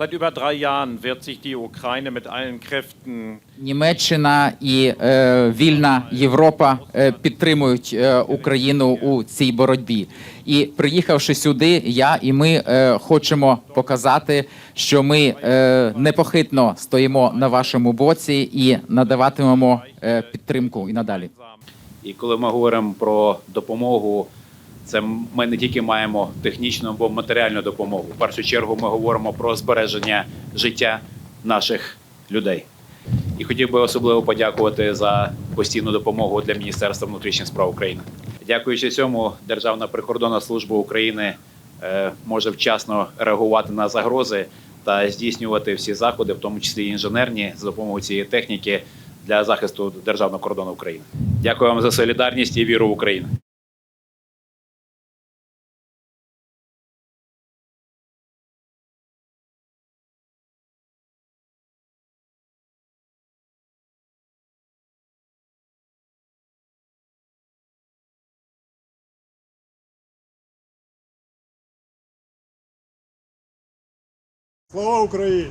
Seit über drei Jahren wehrt sich die Ukraine mit allen Kräften Німеччина і е, вільна Європа е, підтримують е, Україну у цій боротьбі. І приїхавши сюди, я і ми е, хочемо показати, що ми е, непохитно стоїмо на вашому боці і надаватимемо е, підтримку і надалі. І коли ми говоримо про допомогу, це ми не тільки маємо технічну або матеріальну допомогу. В першу чергу ми говоримо про збереження життя наших людей. І хотів би особливо подякувати за постійну допомогу для Міністерства внутрішніх справ України. Дякуючи цьому, Державна прикордонна служба України е, може вчасно реагувати на загрози та здійснювати всі заходи, в тому числі інженерні, за допомогою цієї техніки для захисту державного кордону України. Дякую вам за солідарність і віру в Україну. Слава Україні!